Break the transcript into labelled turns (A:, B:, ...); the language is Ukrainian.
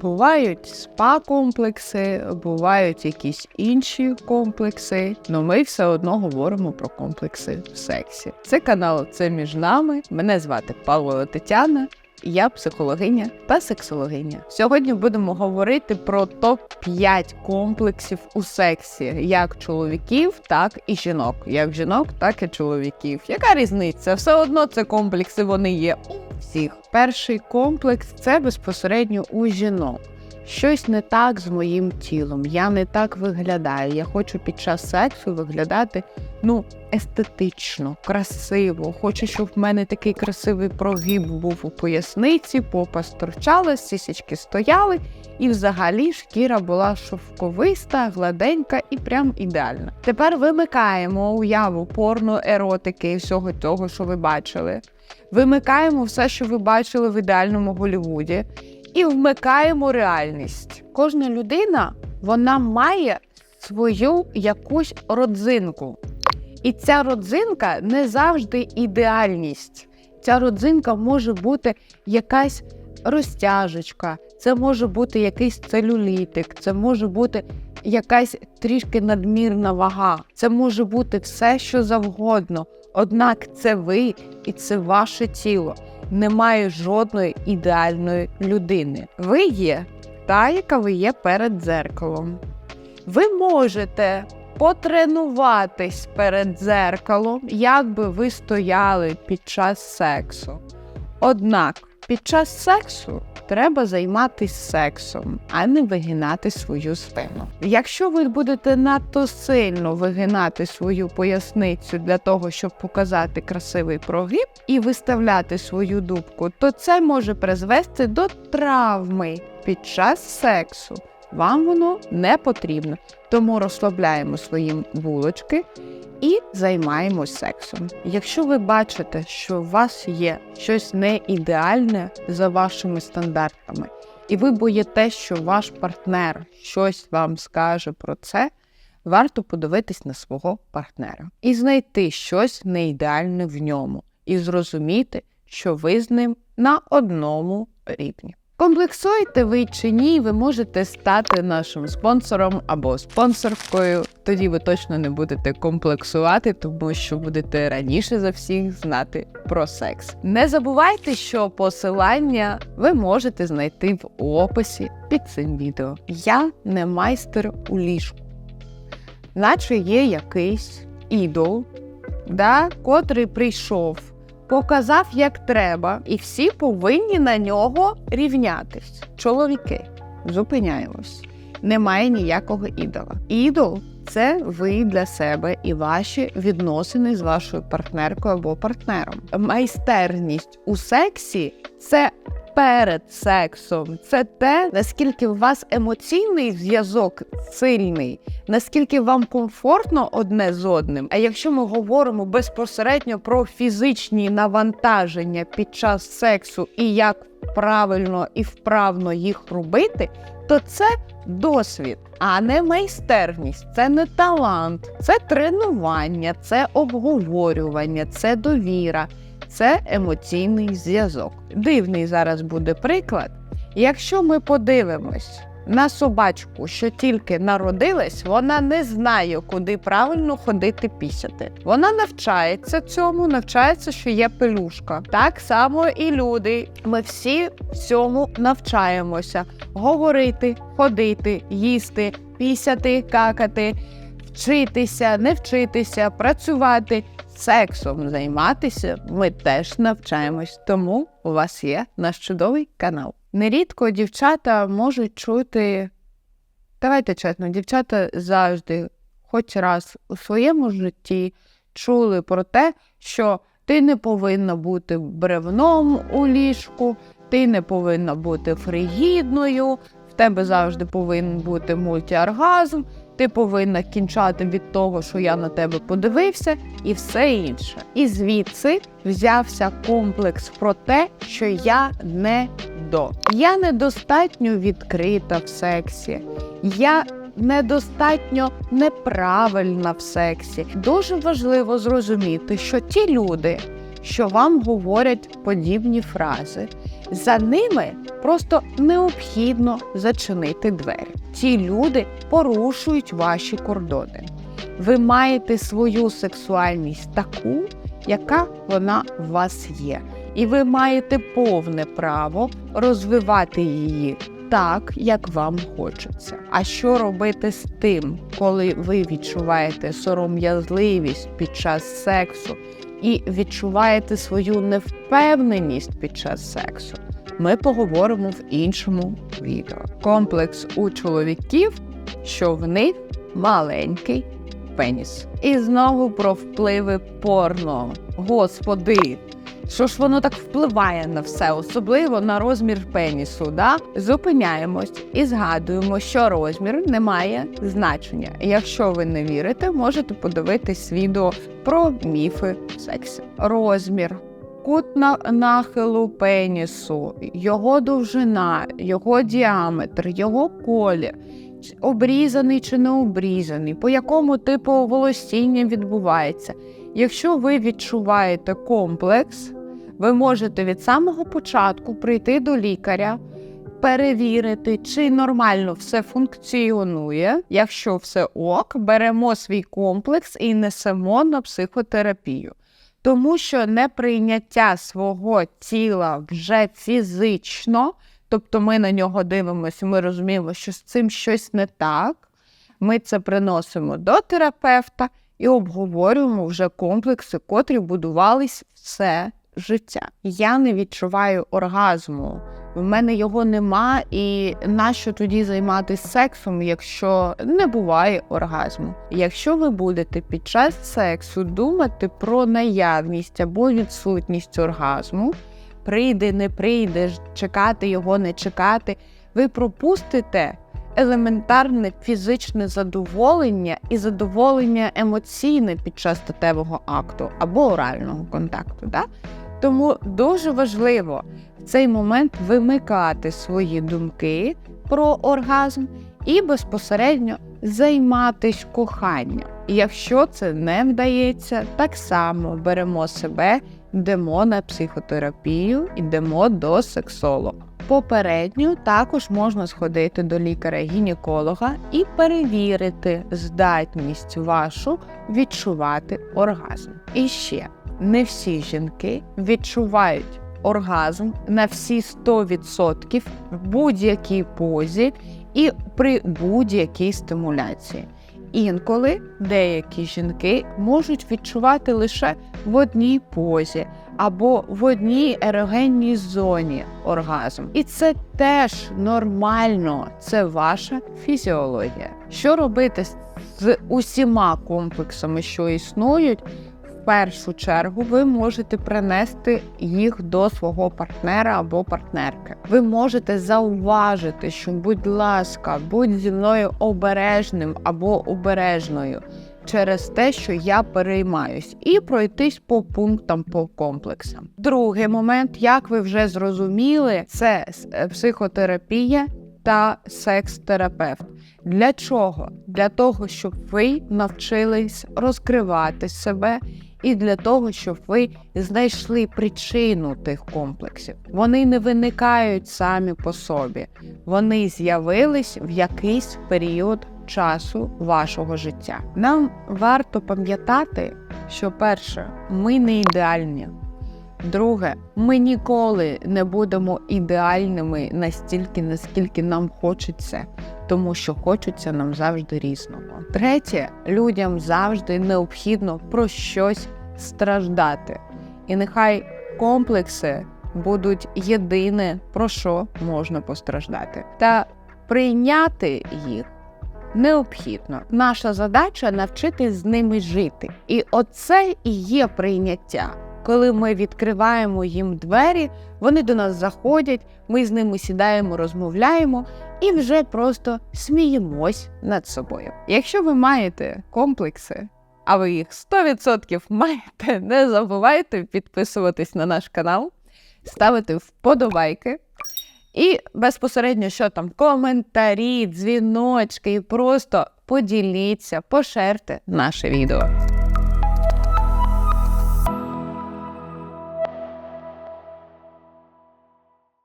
A: Бувають спа-комплекси, бувають якісь інші комплекси, але ми все одно говоримо про комплекси в сексі. Це канал Це між нами. Мене звати Павло Тетяна. Я психологиня та сексологиня. Сьогодні будемо говорити про топ 5 комплексів у сексі, як чоловіків, так і жінок. Як жінок, так і чоловіків. Яка різниця? Все одно це комплекси, вони є у всіх. Перший комплекс це безпосередньо у жінок. Щось не так з моїм тілом, я не так виглядаю. Я хочу під час сексу виглядати ну естетично, красиво. Хочу, щоб в мене такий красивий прогиб був у поясниці, попа сторчала, сісечки стояли, і взагалі шкіра була шовковиста, гладенька і прям ідеальна. Тепер вимикаємо уяву порно, еротики і всього того, що ви бачили. Вимикаємо все, що ви бачили в ідеальному Голлівуді, і вмикаємо реальність. Кожна людина вона має свою якусь родзинку. І ця родзинка не завжди ідеальність. Ця родзинка може бути якась розтяжечка, це може бути якийсь целюлітик, це може бути якась трішки надмірна вага, це може бути все, що завгодно. Однак це ви і це ваше тіло. Немає жодної ідеальної людини. Ви є та, яка ви є перед дзеркалом. Ви можете потренуватись перед дзеркалом, як би ви стояли під час сексу. Однак під час сексу треба займатися сексом, а не вигинати свою спину. Якщо ви будете надто сильно вигинати свою поясницю для того, щоб показати красивий прогиб і виставляти свою дубку, то це може призвести до травми під час сексу. Вам воно не потрібно, тому розслабляємо свої булочки і займаємось сексом. Якщо ви бачите, що у вас є щось не ідеальне за вашими стандартами, і ви боїтесь, що ваш партнер щось вам скаже про це, варто подивитись на свого партнера і знайти щось неідеальне в ньому, і зрозуміти, що ви з ним на одному рівні. Комплексуєте ви чи ні, ви можете стати нашим спонсором або спонсоркою. Тоді ви точно не будете комплексувати, тому що будете раніше за всіх знати про секс. Не забувайте, що посилання ви можете знайти в описі під цим відео. Я не майстер у ліжку, наче є якийсь ідол, да, котрий прийшов показав, як треба, і всі повинні на нього рівнятись. Чоловіки, зупиняємось. Немає ніякого ідола. Ідол це ви для себе і ваші відносини з вашою партнеркою або партнером. Майстерність у сексі це перед сексом. Це те, наскільки у вас емоційний зв'язок сильний, наскільки вам комфортно одне з одним. А якщо ми говоримо безпосередньо про фізичні навантаження під час сексу і як правильно і вправно їх робити, то це досвід, а не майстерність, це не талант, це тренування, це обговорювання, це довіра це емоційний зв'язок. Дивний зараз буде приклад. Якщо ми подивимось на собачку, що тільки народилась, вона не знає, куди правильно ходити пісяти. Вона навчається цьому, навчається, що є пелюшка. Так само і люди. Ми всі цьому навчаємося: говорити, ходити, їсти, пісяти, какати, вчитися, не вчитися, працювати сексом займатися, ми теж навчаємось, тому у вас є наш чудовий канал. Нерідко дівчата можуть чути. Давайте чесно, дівчата завжди, хоч раз у своєму житті, чули про те, що ти не повинна бути бревном у ліжку, ти не повинна бути фригідною, в тебе завжди повинен бути мультиоргазм, ти повинна кінчати від того, що я на тебе подивився, і все інше. І звідси взявся комплекс про те, що я не до. Я недостатньо відкрита в сексі. Я недостатньо неправильна в сексі. Дуже важливо зрозуміти, що ті люди, що вам говорять подібні фрази, За ними просто необхідно зачинити двері. Ці люди порушують ваші кордони. Ви маєте свою сексуальність таку, яка вона у вас є. І ви маєте повне право розвивати її так, як вам хочеться. А що робити з тим, коли ви відчуваєте сором'язливість під час сексу і відчуваєте свою невпевненість під час сексу? Ми поговоримо в іншому відео. Комплекс у чоловіків, що в них маленький пеніс. І знову про впливи порно. Господи, що ж воно так впливає на все, особливо на розмір пенісу. Да? Зупиняємось і згадуємо, що розмір не має значення. Якщо ви не вірите, можете подивитись відео про міфи в сексі. Розмір. Кут на нахилу пенісу, його довжина, його діаметр, його колір, обрізаний чи не обрізаний, по якому типу волосіння відбувається. Якщо ви відчуваєте комплекс, ви можете від самого початку прийти до лікаря, перевірити, чи нормально все функціонує. Якщо все ок, беремо свій комплекс і несемо на психотерапію. Тому що неприйняття свого тіла вже фізично, тобто ми на нього дивимося, ми розуміємо, що з цим щось не так. Ми це приносимо до терапевта і обговорюємо вже комплекси, котрі будувались все життя. Я не відчуваю оргазму. В мене його нема, і нащо тоді займатися сексом, якщо не буває оргазму? Якщо ви будете під час сексу думати про наявність або відсутність оргазму, прийде, не прийде, чекати його, не чекати, ви пропустите елементарне фізичне задоволення і задоволення емоційне під час статевого акту або орального контакту. Да? Тому дуже важливо в цей момент вимикати свої думки про оргазм і безпосередньо займатись коханням. Якщо це не вдається, так само беремо себе, йдемо на психотерапію, йдемо до сексолога. Попередньо також можна сходити до лікаря-гінеколога і перевірити здатність вашу відчувати оргазм. І ще не всі жінки відчувають оргазм на всі 100% в будь-якій позі і при будь-якій стимуляції. Інколи деякі жінки можуть відчувати лише в одній позі або в одній ерогенній зоні оргазм. І це теж нормально, це ваша фізіологія. Що робити з усіма комплексами, що існують? Першу чергу ви можете принести їх до свого партнера або партнерки. Ви можете зауважити, що, будь ласка, будь зі мною обережним або обережною через те, що я переймаюсь, і пройтись по пунктам по комплексам. Другий момент, як ви вже зрозуміли, це е, психотерапія та секс-терапевт. Для чого? Для того, щоб ви навчились розкривати себе. І для того, щоб ви знайшли причину тих комплексів. Вони не виникають самі по собі, вони з'явились в якийсь період часу вашого життя. Нам варто пам'ятати, що перше, ми не ідеальні. Друге, ми ніколи не будемо ідеальними настільки, наскільки нам хочеться, тому що хочеться нам завжди різного. Третє, людям завжди необхідно про щось страждати. І нехай комплекси будуть єдине, про що можна постраждати, та прийняти їх. Необхідно. Наша задача навчитись з ними жити. І оце і є прийняття. Коли ми відкриваємо їм двері, вони до нас заходять, ми з ними сідаємо, розмовляємо і вже просто сміємось над собою. Якщо ви маєте комплекси, а ви їх 100% маєте, не забувайте підписуватись на наш канал, ставити вподобайки. І безпосередньо, що там, коментарі, дзвіночки, і просто поділіться, пошерте наше відео.